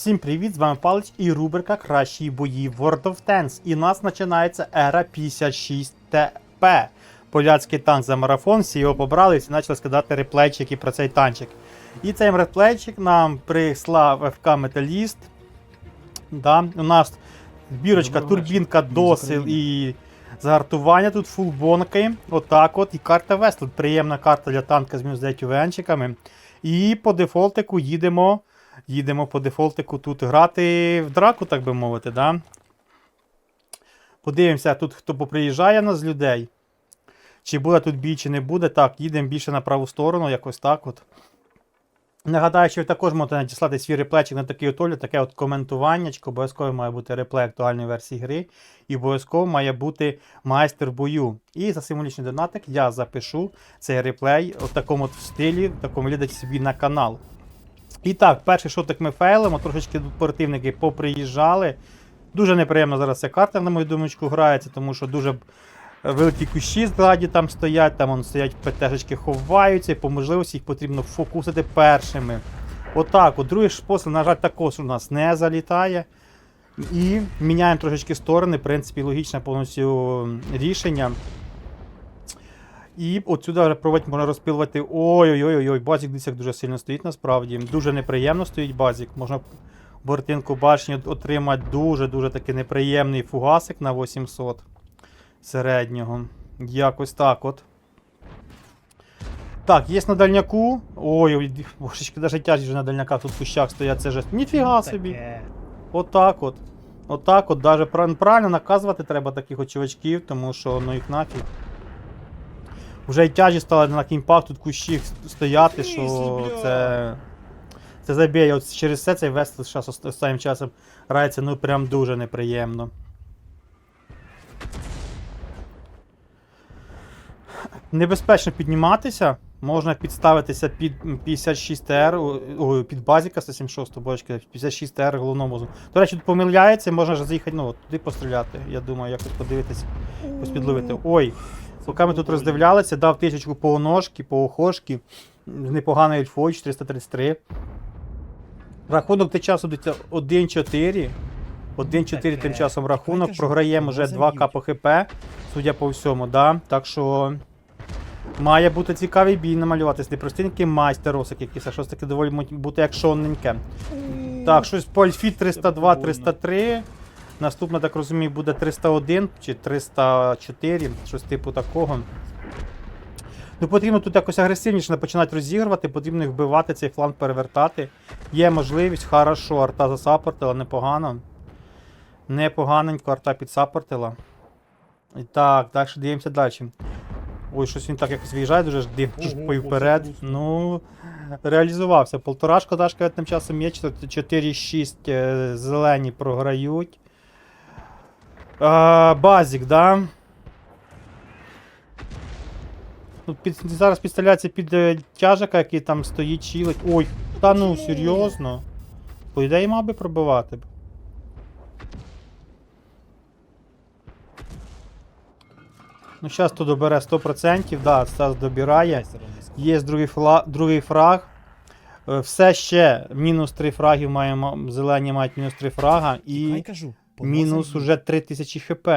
Всім привіт! З вами Палич і рубрика Кращі бої в World of Tanks. І у нас починається ера 56 ТП. Поляцький танк за марафон, всі його побрали і всі почали скидати реплейчики про цей танчик. І цей реплейчик нам прислав ФК Металіст. Да, у нас Доброго турбінка, досил і загартування. Тут фулбонки. Отак от. І карта Вест. Приємна карта для танка з мінус 9 венчиками. І по дефолтику їдемо. Їдемо по дефолтику тут грати в драку, так би мовити, да? Подивимося, тут хто поприїжджає нас з людей. Чи буде тут бій, чи не буде. Так, їдемо більше на праву сторону, якось так от. Нагадаю, що ви також можете надіслати свій реплечик на такий отолі, таке от коментуваннячко. Обов'язково має бути реплей актуальної версії гри. І обов'язково має бути майстер бою. І за символічний донатик я запишу цей реплей в такому от стилі, в такому лідачі собі на канал. І так, перший шотик ми фейлимо, трошечки противники поприїжджали. Дуже неприємно зараз ця карта, на мою думочку, грається, тому що дуже великі кущі ззаді там стоять, там вон стоять ПТшечки ховаються, і по можливості їх потрібно фокусити першими. Отак, от другий спосіб, на жаль, також у нас не залітає. І міняємо трошечки сторони, в принципі, логічне повністю рішення. І отсюди проводь можна розпилувати. Ой-ой-ой, базік десь дуже сильно стоїть насправді. Дуже неприємно стоїть базік. Можна бортинку башні отримати дуже-дуже такий неприємний фугасик на 800 середнього. Якось так от. Так, є на дальняку. Ой, божечки, навіть тяжі вже на дальняках тут в кущах стоять. Це ж ніфіга собі. Отак от. Отак от. Даже правильно наказувати треба таких от тому що ну їх нафіг. Вже й тяжі стали на кімпах тут кущі стояти, що це. Це забіє. От через це цей вест зараз останнім часом грається ну прям дуже неприємно. Небезпечно підніматися. Можна підставитися під 56Р, під базіка 176, бочки, 56Р головному. До речі, тут помиляється, можна ж заїхати, ну, туди постріляти. Я думаю, якось подивитися, підловити. Ой, поки ми тут роздивлялися, дав тисячку по ножки, по охошки. Непоганий ельфой 433. Рахунок тим часом 1-4. 1-4 тим часом рахунок. Програємо вже 2К по ХП, судя по всьому, да. Так що. Має бути цікавий бій намалюватись. Не простенький майстер росик якийсь, а щось таке доволі бути екшонненьке. Так, щось по Альфі 302, 303. Наступна, так розумію, буде 301 чи 304, щось типу такого. Ну, потрібно тут якось агресивніше починати розігрувати, потрібно їх вбивати, цей фланг перевертати. Є можливість, хорошо, арта засапортила, непогано. Непоганенько арта підсапортила. І так, далі дивимося далі. Ой, щось він так якось виїжджає, дуже ж Ого, вперед. Ну, реалізувався. Полторашка Дашка тим часом є, 4-6 е, зелені програють. А, базік, да? Ну, під, зараз підставляється під е, тяжика, який там стоїть, чилить. Ой, та ну, серйозно. По ідеї, мав би пробивати. Ну, зараз то добере 100%, да, Стас добирає. Є другий, фла... другий фраг. Е, Все ще мінус 3 фрагів маємо. Зелені мають мінус 3 фрага і кажу. Мінус уже 3000 хп.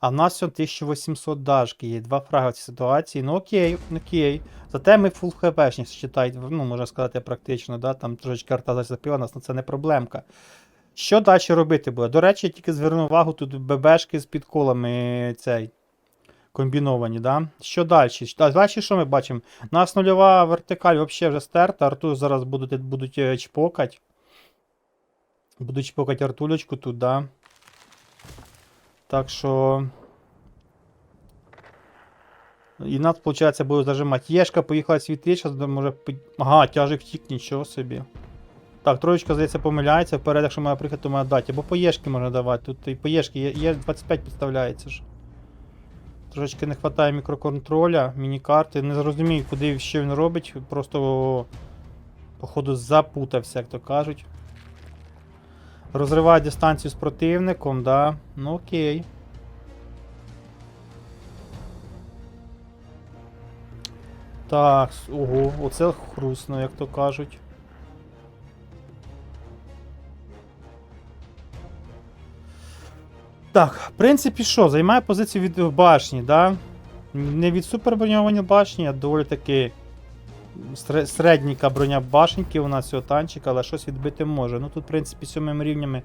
А в нас всього 1800 дашки є. Два фраги в цій ситуації. Ну окей, окей. Зате ми фул хпшні считають, ну, можна сказати, практично, да? там трошечки арта зацепила нас, але це не проблемка. Що далі робити буде? До речі, я тільки зверну увагу, тут ББшки з підколами цей. Комбіновані, да? Що далі? А далі що ми бачимо? У нас нульова вертикаль взагалі вже стерта. Арту зараз будуть, будуть е, чпокать. Будуть чпокать артулечку тут, да? Так що. І нас, виходить, буде зажимати. Єшка поїхала світи, зараз може. Ага, тяжик втік, нічого собі. Так, троєчка, здається, помиляється. Вперед, якщо має приїхати, то має дати. Або по Єшки можна давати. Тут і по Єшки є, є 25 підставляється ж. Трошечки не вистачає мікроконтроля, міні-карти. Не зрозумію, куди що він робить. Просто, походу, запутався, як то кажуть. Розриває дистанцію з противником, да. Ну окей. Так, ого, оце хрусно, як то кажуть. Так, в принципі, що? Займає позицію від башні, да? Не від суперброньовані башні, а доволі таки середненька броня башеньки у нас цього танчика, але щось відбити може. Ну тут, в принципі, сьомим рівнями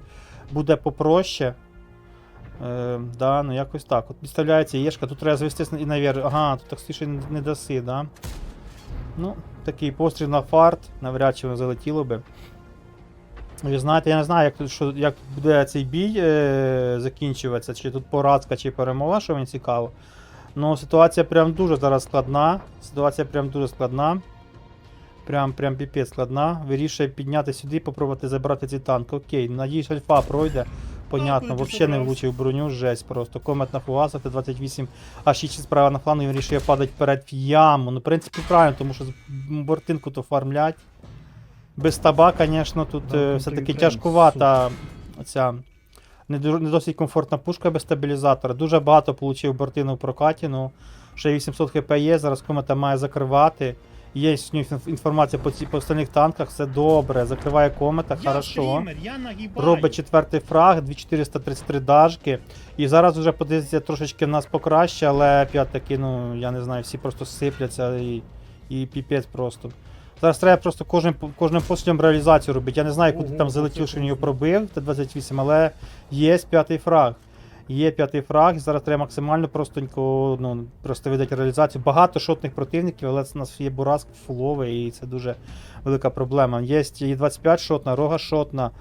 буде попроще. Е, да, ну якось так. От підставляється єшка, тут треба звестись і наверх. Ага, тут так стіше не, не даси, да? Ну, такий постріл на фарт, навряд чи воно залетіло би. Ви знаєте, я не знаю, як, що, як буде цей бій е, закінчуватися, чи тут поразка, чи перемога, що мені цікаво. Ну, ситуація прям дуже зараз складна. Ситуація прям дуже складна. Прям прям піпець складна. Вирішує підняти сюди і попробувати забрати ці танки. Окей, надіюсь, альфа пройде. Понятно, куди взагалі не влучив броню, жесть просто. Комет на фугасах, Т-28, а 6 справа на флангу, він вирішує падати вперед в яму. Ну, в принципі, правильно, тому що бортинку то фармлять. Без таба, звісно, тут Да, е, все-таки тяжкувата ця не, не досить комфортна пушка без стабілізатора. Дуже багато отримав бортину в прокаті, ну ще 800 хп є, зараз комета має закривати. Є інформація по, ці, по остальних танках, все добре. Закриває комета, Я хорошо. стрімер, я. Робить четвертий фраг, 2433 дажки. І зараз вже позиція трошечки в нас покраще, але опять-таки, ну, я не знаю, всі просто сипляться і, і піпець просто. Зараз треба просто кожним, кожним пострілом реалізацію робити. Я не знаю, куди Ого, там залетів, що він його пробив, Т-28, але є п'ятий фраг. Є п'ятий фраг, і зараз треба максимально простонько ну, просто видати реалізацію. Багато шотних противників, але це у нас є Бураск фуловий, і це дуже велика проблема. Є і 25 шотна, рога шотна,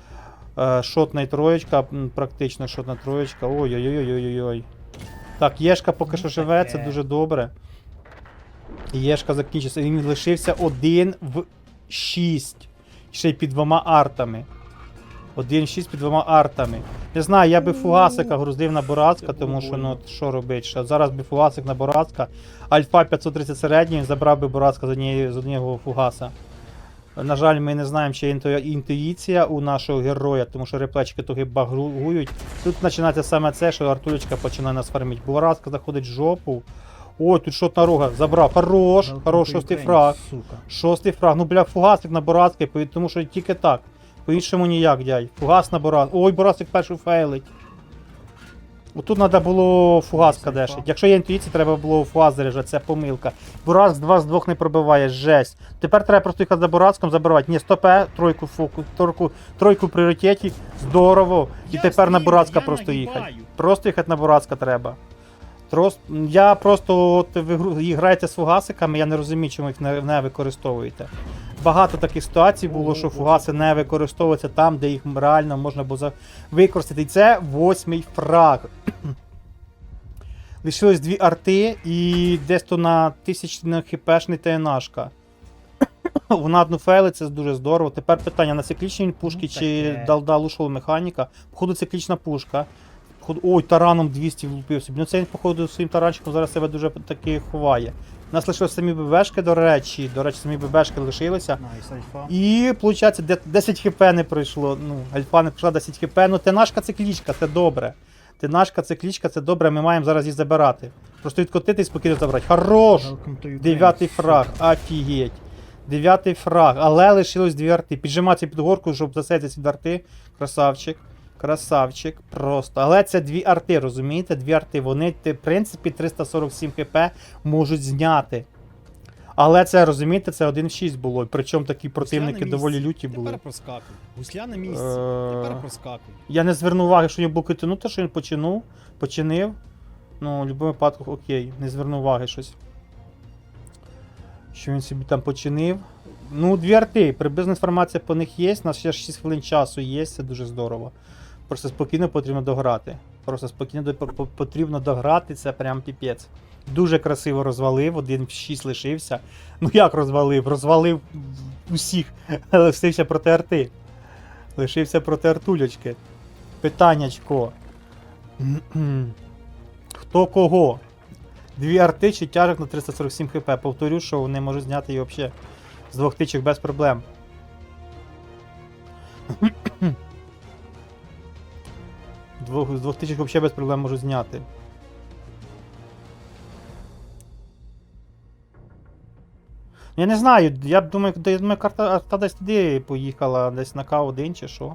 е, шотна і троєчка, практично шотна троєчка. Ой-ой-ой-ой-ой-ой. Так, Єшка поки Ну, що живе, це дуже добре. Єшка закінчився. Він лишився один в 6. Ще й під двома артами. 1-6 під двома артами. Не знаю, я би фугасика грузив на Борацька, тому що ну що робить? Що зараз би фугасик на Борацька. Альфа 530 середній, забрав би Борацька з однієї з одного фугаса. На жаль, ми не знаємо, чи є інту- інтуїція у нашого героя, тому що реплечки трохи багрують. Тут починається саме це, що Артулечка починає нас фармити. Боразка заходить в жопу. Ой, тут шотна рога. Забрав. Хорош, хорош, шостий фраг. Сука. Шостий фраг. Ну, бля, фугасик на Боразки, тому що тільки так. По-іншому ніяк, дядь. Фугас на Бораз. Ой, Боразик перший фейлить. Отут треба було фугас кадешить. Якщо є інтуїція, треба було фугас заряджати, це помилка. Бураз 2 з 2 не пробиває, жесть. Тепер треба просто їхати за Буразком забирати. Ні, стопе, тройку фоку, тройку, тройку в пріоритеті, здорово. І Я тепер на я просто їхати. Просто їхати на Буразка треба. Трос... Я просто от ви граєте з фугасиками, я не розумію, чому їх не використовуєте. Багато таких ситуацій було, що фугаси не використовуються там, де їх реально можна було використати. І це восьмий фраг. Лишилось дві арти і десь то на тисячний хіпешний ТНАшка. Вона одну фейли, це дуже здорово. Тепер питання: на циклічній він пушки Ну, чи таке. далда механіка. Походу, циклічна пушка. Ой, тараном 200 влупив собі. Ну це він, походу, своїм таранчиком зараз себе дуже таки ховає. У нас лишилися самі ББшки, до речі. До речі, самі ББшки лишилися. І, виходить, 10 хп не пройшло. Ну, альфа не пройшла 10 хп. Ну, тенашка це клічка, це добре. Тенашка це клічка, це добре, ми маємо зараз її забирати. Просто відкотити і спокійно забрати. Хорош! Дев'ятий фраг, офігеть. Дев'ятий фраг, але лишилось дві арти. Піджиматися під горку, щоб засейти ці арти. Красавчик. Красавчик. Просто. Але це дві арти, розумієте? Дві арти. Вони, в принципі, 347 хп можуть зняти. Але це, розумієте, це 1 в 6 було. Причому такі противники доволі люті були. Тепер проскакуй. Гусля на місці. Е, Тепер проскакуй. Я не звернув уваги, що його було китнути, що він починув, починив. Ну, в будь-якому випадку, окей, не звернув уваги щось. Що він собі там починив. Ну, дві арти, приблизна інформація по них є. У нас ще 6 хвилин часу є, це дуже здорово. Просто спокійно потрібно дограти. Просто спокійно потрібно дограти, це прям піпець. Дуже красиво розвалив, один в 6 лишився. Ну як розвалив? Розвалив усіх, лишився проти арти. Лишився проти артулечки. Питаннячко. Хто кого? Дві арти чи тяжок на 347 хп. Повторю, що вони можуть зняти її взагалі з двох тичок без проблем. Двох, з двох тичок взагалі без проблем можуть зняти. Я не знаю, я думаю, я думаю, карта арта десь туди поїхала, десь на К1 чи що.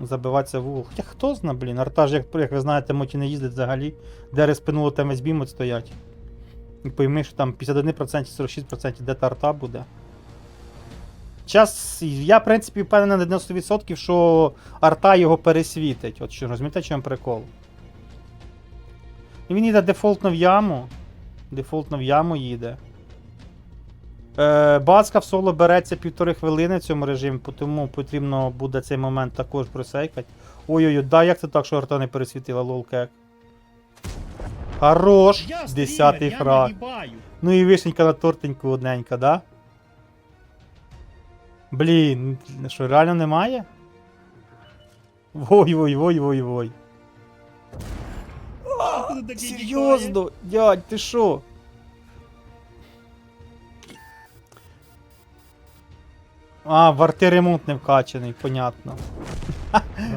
забиватися в угол. Хоча хто зна, блін, арта ж, як, як ви знаєте, моті не їздить взагалі, де респинуло, там весь бімот стоять. І пойми, що там 51%, 46% де та арта буде. Час, я, в принципі, впевнений на 90%, що арта його пересвітить. От що, розумієте, чому прикол? І він їде дефолтно в яму. Дефолтно в яму їде. Е, Бацка в соло береться півтори хвилини в цьому режимі, тому потрібно буде цей момент також просейкати. Ой-ой-ой, да, як це так, що арта не пересвітила лолкек? Хорош! Десятий фраг. Ну і вишенька на тортеньку одненька, да? Блін, що, реально немає? Вой-вой-вой-вой-вой. Серйозно, дядь, ти що? А, варти ремонт не вкачаний, понятно.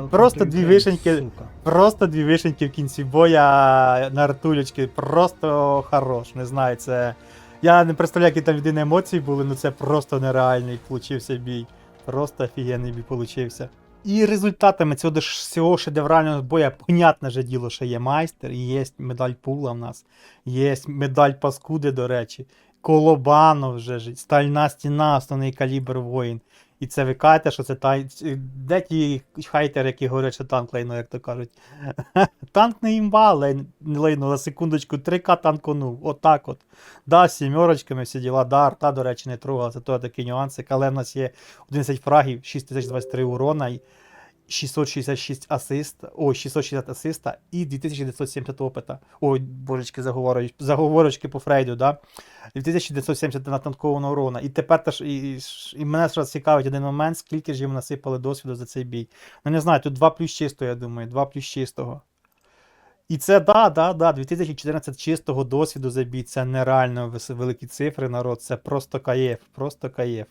Просто дві вишеньки. Просто дві вишеньки в кінці боя на артулечки. Просто хорош. Не знаю, це. Я не представляю, які там людини емоції були, але це просто нереальний получився бій. Просто офігенний бій получився. І результатами цього цього шедеврального боя, понятне же діло, що є майстер, і є медаль пула в нас, є медаль паскуди, до речі, Колобанов вже стальна стіна, основний калібр воїн. І це ви кажете, що це та... Де ті хайтери, які говорять, що танк лайно, як то кажуть. танк не імба, не лейно, на секундочку, 3К танконув. Отак от. Да, сімерочками всі діла, да, арта, до речі, не трогала, це то такі нюанси. Але в нас є 11 фрагів, 6023 урона, 666 асист, ой, 660 асиста і 2970 опита. Ой, божечки, заговорочки, заговорочки по Фрейду, да? 2970 натанкованого урона. І тепер теж, і, і мене зараз цікавить один момент, скільки ж їм насипали досвіду за цей бій. Ну не знаю, тут 2 плюс чистого, я думаю, 2 плюс чистого. І це да, да, да, 2014 чистого досвіду за бій. Це нереально великі цифри, народ. Це просто каєф, просто каєф.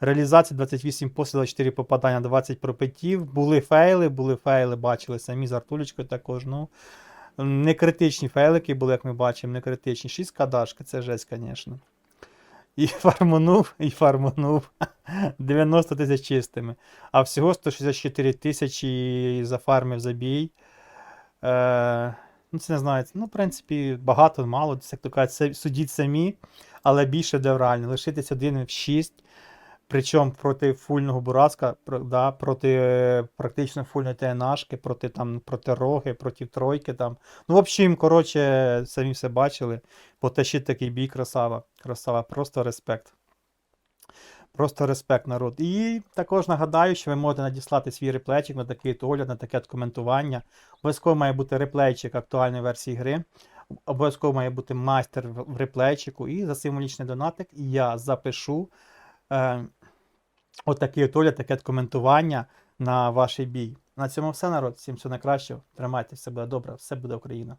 Реалізація 28 пострілів, 4 попадання, 20 пропитів. Були фейли, були фейли, бачили самі з Артулечкою також. Ну, не критичні фейлики були, як ми бачимо, не критичні. 6 кадашка, це жесть, звісно. І фарманув, і фарманув 90 тисяч чистими. А всього 164 тисячі зафармив за бій. Е, ну, це не знаю. Ну, в принципі, багато, мало. Як то кажуть, судіть самі, але більше деврально. Лишитись один в 6. Причому проти фульного Бураска, да, проти е, практично фульної ТНАшки, проти, там, проти роги, проти тройки. Там. Ну, в общем, коротше, самі все бачили. Потащить такий бій, красава. Красава, просто респект. Просто респект, народ. І також нагадаю, що ви можете надіслати свій реплейчик на такий огляд, на таке коментування. Обов'язково має бути реплейчик актуальної версії гри. Обов'язково має бути майстер в в реплейчику. І за символічний донатик я запишу е, отакий от огляд, таке коментування на ваш бій. На цьому все, народ. Всім все найкраще. Тримайтеся, все буде добре, все буде Україна.